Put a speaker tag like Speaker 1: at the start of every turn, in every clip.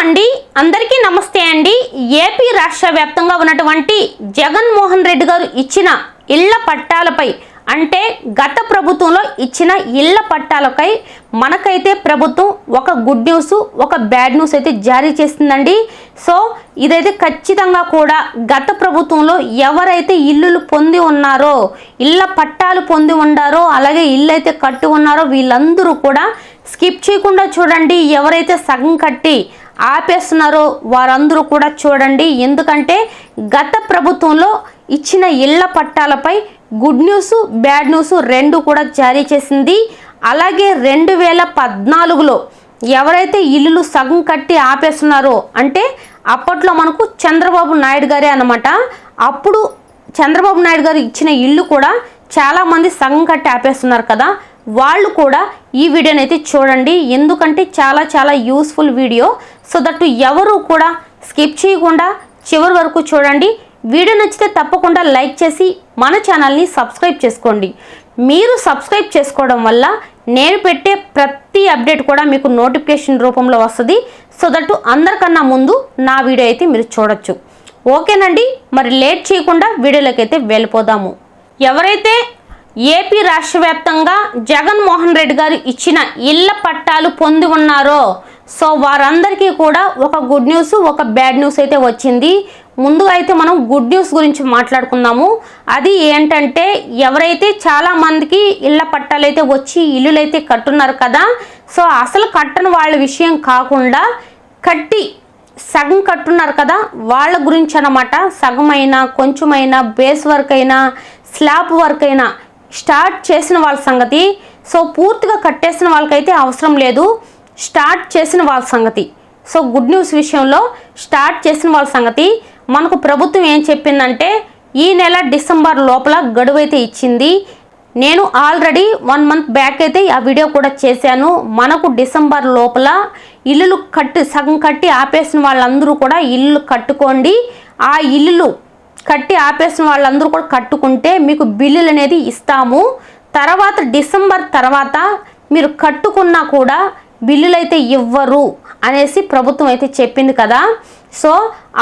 Speaker 1: అండి. అందరికీ నమస్తే అండి. ఏపీ రాష్ట్ర వ్యాప్తంగా ఉన్నటువంటి జగన్మోహన్ రెడ్డి గారు ఇచ్చిన ఇళ్ళ పట్టాలపై అంటే గత ప్రభుత్వంలో ఇచ్చిన ఇళ్ళ పట్టాలపై మనకైతే ప్రభుత్వం ఒక గుడ్ న్యూస్ ఒక బ్యాడ్ న్యూస్ అయితే జారీ చేసిందండి సో ఇదైతే ఖచ్చితంగా కూడా గత ప్రభుత్వంలో ఎవరైతే ఇల్లులు పొంది ఉన్నారో ఇళ్ళ పట్టాలు పొంది ఉన్నారో అలాగే ఇల్లు అయితే కట్టి ఉన్నారో వీళ్ళందరూ కూడా స్కిప్ చేయకుండా చూడండి. ఎవరైతే సగం కట్టి ఆపేస్తున్నారో. వారందరూ కూడా చూడండి. ఎందుకంటే గత ప్రభుత్వంలో ఇచ్చిన ఇళ్ళ పట్టాలపై గుడ్ న్యూస్ బ్యాడ్ న్యూస్ రెండు కూడా జారీ చేసింది. అలాగే రెండు వేల పద్నాలుగులో ఎవరైతే ఇల్లులు సగం కట్టి ఆపేస్తున్నారో అంటే అప్పట్లో మనకు చంద్రబాబు నాయుడు గారే అనమాట అప్పుడు చంద్రబాబు నాయుడు గారు ఇచ్చిన ఇల్లు కూడా చాలామంది సగం కట్టి ఆపేస్తున్నారు కదా. వాళ్ళు కూడా ఈ వీడియోని అయితే చూడండి. ఎందుకంటే చాలా చాలా యూస్ఫుల్ వీడియో. సో దట్ ఎవరు కూడా స్కిప్ చేయకుండా చివరి వరకు చూడండి. వీడియో నచ్చితే తప్పకుండా లైక్ చేసి మన ఛానల్ని సబ్స్క్రైబ్ చేసుకోండి. మీరు సబ్స్క్రైబ్ చేసుకోవడం వల్ల నేను పెట్టే ప్రతి అప్డేట్ కూడా మీకు నోటిఫికేషన్ రూపంలో వస్తుంది. సో దట్ అందరికన్నా ముందు నా వీడియో అయితే మీరు చూడొచ్చు. ఓకేనండి. మరి లేట్ చేయకుండా వీడియోలోకి అయితే వెళ్ళిపోదాము. ఎవరైతే ఏపీ రాష్ట్ర వ్యాప్తంగా జగన్మోహన్ రెడ్డి గారు ఇచ్చిన ఇళ్ళ పట్టాలు పొంది ఉన్నారో సో వారందరికీ కూడా ఒక గుడ్ న్యూస్ ఒక బ్యాడ్ న్యూస్ అయితే వచ్చింది. ముందుగా అయితే మనం గుడ్ న్యూస్ గురించి మాట్లాడుకుందాము. అది ఏంటంటే ఎవరైతే చాలా మందికి ఇళ్ళ పట్టాలు అయితే వచ్చి ఇల్లులు అయితే కట్టున్నారు కదా సో అసలు కట్టని వాళ్ళ విషయం కాకుండా కట్టి సగం కట్టున్నారు కదా వాళ్ళ గురించి అనమాట సగమైనా కొంచెమైనా బేస్ వర్క్ అయినా స్లాబ్ వర్క్ అయినా స్టార్ట్ చేసిన వాళ్ళ సంగతి. సో పూర్తిగా కట్టేసిన వాళ్ళకైతే అవసరం లేదు. స్టార్ట్ చేసిన వాళ్ళ సంగతి. సో గుడ్ న్యూస్ విషయంలో స్టార్ట్ చేసిన వాళ్ళ సంగతి. మనకు ప్రభుత్వం ఏం చెప్పిందంటే ఈ నెల డిసెంబర్ లోపల గడువు అయితే ఇచ్చింది. నేను ఆల్రెడీ వన్ మంత్ బ్యాక్ అయితే ఆ వీడియో కూడా చేశాను. మనకు డిసెంబర్ లోపల ఇల్లులు కట్టి సగం కట్టి ఆపేసిన వాళ్ళందరూ కూడా ఇల్లు కట్టుకోండి. ఆ ఇల్లులు కట్టి ఆపేసిన వాళ్ళందరూ కూడా కట్టుకుంటే మీకు బిల్లులు అనేది ఇస్తాము. తర్వాత డిసెంబర్ తర్వాత మీరు కట్టుకున్నా కూడా బిల్లులు అయితే ఇవ్వరు అనేసి ప్రభుత్వం అయితే చెప్పింది కదా. సో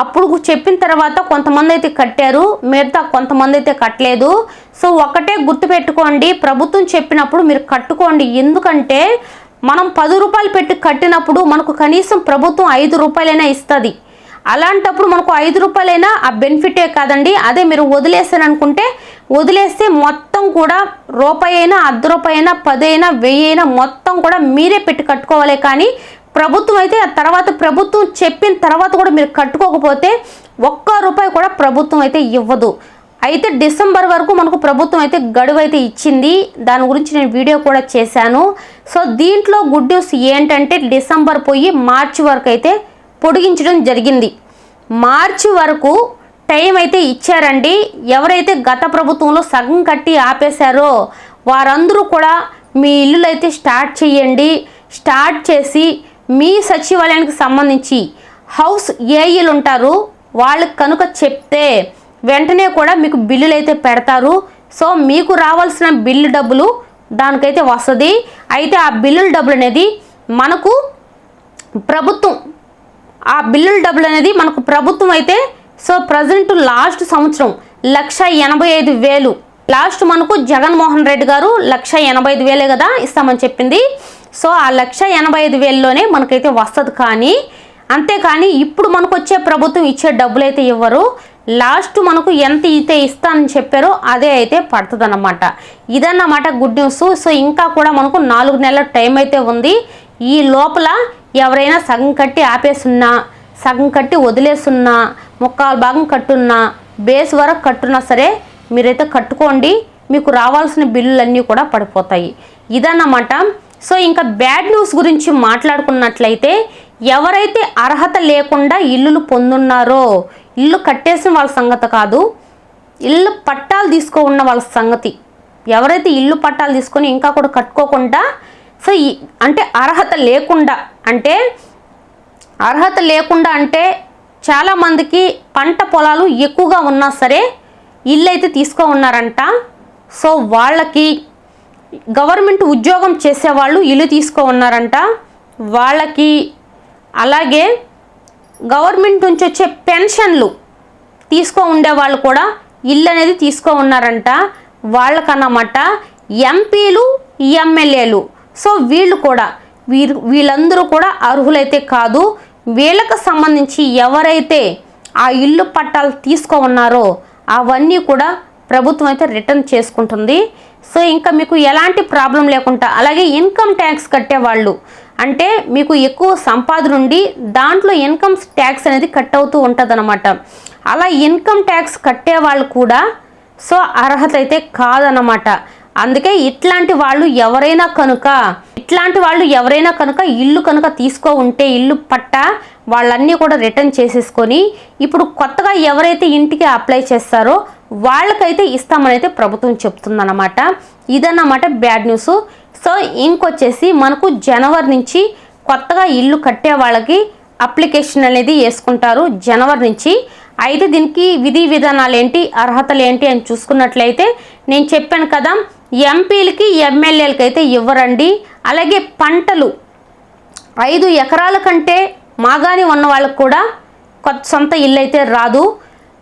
Speaker 1: అప్పుడు చెప్పిన తర్వాత కొంతమంది అయితే కట్టారు మిగతా కొంతమంది అయితే కట్టలేదు. సో ఒకటే గుర్తుపెట్టుకోండి ప్రభుత్వం చెప్పినప్పుడు మీరు కట్టుకోండి. ఎందుకంటే మనం పది రూపాయలు పెట్టి కట్టినప్పుడు మనకు కనీసం ప్రభుత్వం ఐదు రూపాయలైనా ఇస్తుంది. అలాంటప్పుడు మనకు ఐదు రూపాయలైనా ఆ బెనిఫిటే కాదండి. అదే మీరు వదిలేస్తాను అనుకుంటే వదిలేస్తే మొత్తం కూడా రూపాయి అయినా అర్ధ రూపాయి అయినా పది అయినా వెయ్యి అయినా మొత్తం కూడా మీరే పెట్టి కట్టుకోవాలి. కానీ ప్రభుత్వం అయితే ఆ తర్వాత ప్రభుత్వం చెప్పిన తర్వాత కూడా మీరు కట్టుకోకపోతే ఒక్క రూపాయి కూడా ప్రభుత్వం అయితే ఇవ్వదు. అయితే డిసెంబర్ వరకు మనకు ప్రభుత్వం అయితే గడువు అయితే ఇచ్చింది. దాని గురించి నేను వీడియో కూడా చేశాను. సో దీంట్లో గుడ్ న్యూస్ ఏంటంటే డిసెంబర్ పోయి మార్చి వరకు అయితే పొడిగించడం జరిగింది. మార్చి వరకు టైం అయితే ఇచ్చారండి. ఎవరైతే గత ప్రభుత్వంలో సగం కట్టి ఆపేశారో వారందరూ కూడా మీ ఇల్లులు అయితే స్టార్ట్ చేయండి. స్టార్ట్ చేసి మీ సచివాలయానికి సంబంధించి హౌస్ ఏఈలు ఉంటారు. వాళ్ళకి కనుక చెప్తే వెంటనే కూడా మీకు బిల్లులు అయితే పెడతారు. సో మీకు రావాల్సిన బిల్లు డబ్బులు దానికైతే వస్తుంది. అయితే ఆ బిల్లుల డబ్బులు అనేది మనకు ప్రభుత్వం ఆ బిల్లుల డబ్బులు అనేది మనకు ప్రభుత్వం అయితే సో ప్రజెంట్ లాస్ట్ సంవత్సరం లక్ష ఎనభై ఐదు వేలు. లాస్ట్ మనకు జగన్మోహన్ రెడ్డి గారు లక్ష ఎనభై ఐదు వేలే కదా ఇస్తామని చెప్పింది. సో ఆ లక్ష ఎనభై ఐదు వేలలోనే మనకైతే వస్తుంది కానీ అంతేకాని ఇప్పుడు మనకు వచ్చే ప్రభుత్వం ఇచ్చే డబ్బులు అయితే ఇవ్వరు. లాస్ట్ మనకు ఎంత అయితే ఇస్తానని చెప్పారో అదే అయితే పడుతుంది అన్నమాట ఇదన్నమాట గుడ్ న్యూస్. సో ఇంకా కూడా మనకు నాలుగు నెలల టైం అయితే ఉంది. ఈ లోపల ఎవరైనా సగం కట్టి ఆపేసున్నా సగం కట్టి వదిలేసున్నా ముక్కాలు భాగం కట్టున్నా బేస్ వరకు కట్టున్నా సరే మీరైతే కట్టుకోండి మీకు రావాల్సిన బిల్లులన్నీ కూడా పడిపోతాయి. ఇదన్నమాట. సో ఇంకా బ్యాడ్ న్యూస్ గురించి మాట్లాడుకున్నట్లయితే ఎవరైతే అర్హత లేకుండా ఇల్లులు పొందున్నారో ఇల్లు కట్టేసిన వాళ్ళ సంగతి కాదు ఇల్లు పట్టాలు తీసుకో ఉన్న వాళ్ళ సంగతి. ఎవరైతే ఇల్లు పట్టాలు తీసుకొని ఇంకా కూడా కట్టుకోకుండా సో ఈ అంటే అర్హత లేకుండా అంటే అర్హత లేకుండా అంటే చాలామందికి పంట పొలాలు ఎక్కువగా ఉన్నా సరే ఇల్లు అయితే తీసుకో ఉన్నారంట సో వాళ్ళకి గవర్నమెంట్ ఉద్యోగం చేసేవాళ్ళు ఇల్లు తీసుకో ఉన్నారంట వాళ్ళకి అలాగే గవర్నమెంట్ నుంచి వచ్చే పెన్షన్లు తీసుకో ఉండే వాళ్ళు కూడా ఇల్లు అనేది తీసుకో ఉన్నారంట వాళ్ళకన్నమాట ఎంపీలు ఎమ్మెల్యేలు సో వీళ్ళు కూడా వీరు వీళ్ళందరూ కూడా అర్హులైతే కాదు. వీళ్ళకు సంబంధించి ఎవరైతే ఆ ఇల్లు పట్టాలు తీసుకో ఉన్నారో అవన్నీ కూడా ప్రభుత్వం అయితే రిటర్న్ చేసుకుంటుంది. సో ఇంకా మీకు ఎలాంటి ప్రాబ్లం లేకుండా అలాగే ఇన్కమ్ ట్యాక్స్ కట్టేవాళ్ళు అంటే మీకు ఎక్కువ సంపాదన ఉండి దాంట్లో ఇన్కమ్ ట్యాక్స్ అనేది కట్ అవుతూ ఉంటుంది అలా ఇన్కమ్ ట్యాక్స్ కట్టే వాళ్ళు కూడా సో అర్హత అయితే కాదనమాట అందుకే ఇట్లాంటి వాళ్ళు ఎవరైనా కనుక ఇట్లాంటి వాళ్ళు ఎవరైనా కనుక ఇల్లు కనుక తీసుకో ఉంటే ఇల్లు పట్ట వాళ్ళన్నీ కూడా రిటర్న్ చేసేసుకొని ఇప్పుడు కొత్తగా ఎవరైతే ఇంటికి అప్లై చేస్తారో వాళ్ళకైతే ఇస్తామనైతే ప్రభుత్వం చెప్తుందన్నమాట. ఇదన్నమాట బ్యాడ్ న్యూస్. సో ఇంకొచ్చేసి మనకు జనవరి నుంచి కొత్తగా ఇల్లు కట్టే వాళ్ళకి అప్లికేషన్ అనేది వేసుకుంటారు జనవరి నుంచి. అయితే దీనికి విధి విధానాలు ఏంటి అర్హతలు ఏంటి అని చూసుకున్నట్లయితే నేను చెప్పాను కదా ఎంపీలకి ఎమ్మెల్యేలకి అయితే ఇవ్వరండి. అలాగే పంటలు ఐదు ఎకరాల కంటే మాగాని ఉన్న వాళ్ళకు కూడా కొత్త సొంత ఇల్లు అయితే రాదు.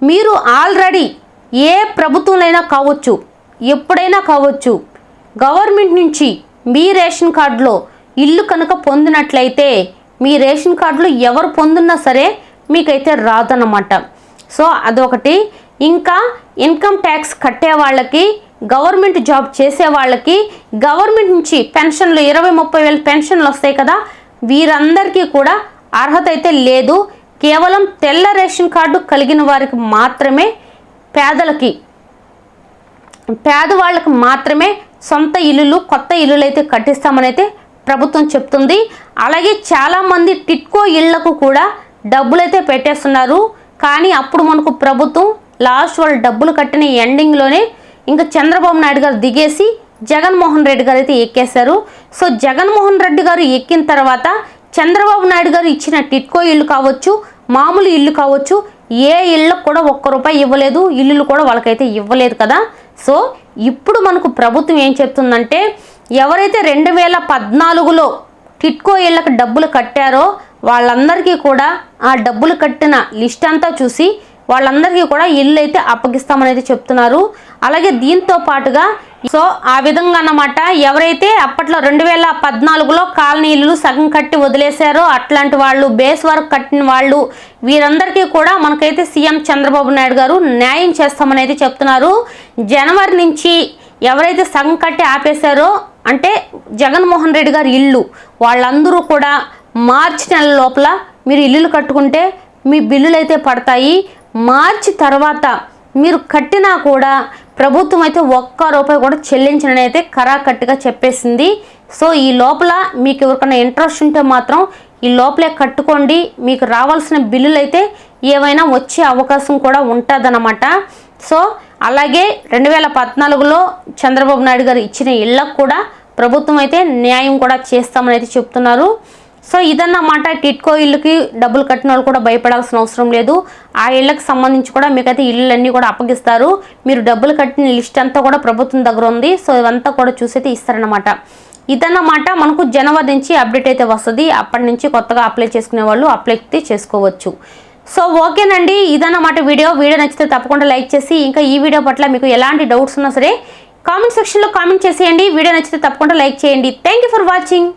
Speaker 1: మీరు ఆల్రెడీ ఏ ప్రభుత్వంలో కావచ్చు ఎప్పుడైనా కావచ్చు గవర్నమెంట్ నుంచి మీ రేషన్ కార్డులో ఇల్లు కనుక పొందినట్లయితే మీ రేషన్ కార్డులో ఎవరు పొందున్నా సరే మీకైతే రాదన్నమాట. సో అదొకటి. ఇంకా ఇన్కమ్ ట్యాక్స్ కట్టే వాళ్ళకి గవర్నమెంట్ జాబ్ చేసే వాళ్ళకి గవర్నమెంట్ నుంచి పెన్షన్లు ఇరవై ముప్పై వేల పెన్షన్లు వస్తాయి కదా వీరందరికీ కూడా అర్హత అయితే లేదు. కేవలం తెల్ల రేషన్ కార్డు కలిగిన వారికి మాత్రమే పేదలకి పేదవాళ్ళకి మాత్రమే సొంత ఇల్లులు కొత్త ఇల్లులు అయితే కట్టిస్తామని అయితే ప్రభుత్వం చెప్తుంది. అలాగే చాలామంది టిట్కో ఇళ్ళకు కూడా డబ్బులైతే పెట్టేస్తున్నారు. కానీ అప్పుడు మనకు ప్రభుత్వం లాస్ట్ వాళ్ళు డబ్బులు కట్టిన ఎండింగ్లోనే ఇంకా చంద్రబాబు నాయుడు గారు దిగేసి జగన్మోహన్ రెడ్డి గారు అయితే ఎక్కేశారు. సో జగన్మోహన్ రెడ్డి గారు ఎక్కిన తర్వాత చంద్రబాబు నాయుడు గారు ఇచ్చిన టిట్కో ఇల్లు కావచ్చు మామూలు ఇల్లు కావచ్చు ఏ ఇళ్ళకు కూడా ఒక్క రూపాయి ఇవ్వలేదు ఇల్లులు కూడా వాళ్ళకైతే ఇవ్వలేదు కదా. సో ఇప్పుడు మనకు ప్రభుత్వం ఏం చెప్తుందంటే ఎవరైతే రెండు వేల పద్నాలుగులో టిట్కో ఇళ్ళకి డబ్బులు కట్టారో వాళ్ళందరికీ కూడా ఆ డబ్బులు కట్టిన లిస్ట్ అంతా చూసి వాళ్ళందరికీ కూడా ఇల్లు అయితే అప్పగిస్తామనేది చెప్తున్నారు. అలాగే దీంతో పాటుగా సో ఆ విధంగా అన్నమాట ఎవరైతే అప్పట్లో రెండు వేల పద్నాలుగులో కాలనీ సగం కట్టి వదిలేశారో అట్లాంటి వాళ్ళు బేస్ వర్క్ కట్టిన వాళ్ళు వీరందరికీ కూడా మనకైతే సీఎం చంద్రబాబు నాయుడు గారు న్యాయం చేస్తామనేది చెప్తున్నారు. జనవరి నుంచి ఎవరైతే సగం కట్టి ఆపేశారో అంటే జగన్మోహన్ రెడ్డి గారి ఇల్లు వాళ్ళందరూ కూడా మార్చి నెల లోపల మీరు ఇల్లులు కట్టుకుంటే మీ బిల్లులు అయితే పడతాయి. మార్చి తర్వాత మీరు కట్టినా కూడా ప్రభుత్వం అయితే ఒక్క రూపాయి కూడా చెల్లించనని అయితే కరాకట్టుగా చెప్పేసింది. సో ఈ లోపల మీకు ఎవరికైనా ఇంట్రెస్ట్ ఉంటే మాత్రం ఈ లోపలే కట్టుకోండి. మీకు రావాల్సిన బిల్లులు అయితే ఏవైనా వచ్చే అవకాశం కూడా ఉంటుందన్నమాట. సో అలాగే రెండు వేల పద్నాలుగులో చంద్రబాబు నాయుడు గారు ఇచ్చిన ఇళ్ళకు కూడా ప్రభుత్వం అయితే న్యాయం కూడా చేస్తామని అయితే చెప్తున్నారు. సో ఇదన్నమాట టిట్కో ఇల్లుకి డబ్బులు కట్టిన వాళ్ళు కూడా భయపడాల్సిన అవసరం లేదు. ఆ ఇళ్ళకి సంబంధించి కూడా మీకైతే ఇళ్ళన్నీ కూడా అప్పగిస్తారు. మీరు డబ్బులు కట్టిన లిస్ట్ అంతా కూడా ప్రభుత్వం దగ్గర ఉంది. సో ఇవంతా కూడా చూసైతే ఇస్తారనమాట ఇదన్నమాట మనకు జనవరి నుంచి అప్డేట్ అయితే వస్తుంది. అప్పటి నుంచి కొత్తగా అప్లై చేసుకునే వాళ్ళు అప్లై అయితే చేసుకోవచ్చు. సో ఓకేనండి. ఇదన్నమాట వీడియో. వీడియో నచ్చితే తప్పకుండా లైక్ చేసి ఇంకా ఈ వీడియో పట్ల మీకు ఎలాంటి డౌట్స్ ఉన్నా సరే కామెంట్ సెక్షన్లో కామెంట్ చేసేయండి. వీడియో నచ్చితే తప్పకుండా లైక్ చేయండి. Thank for watching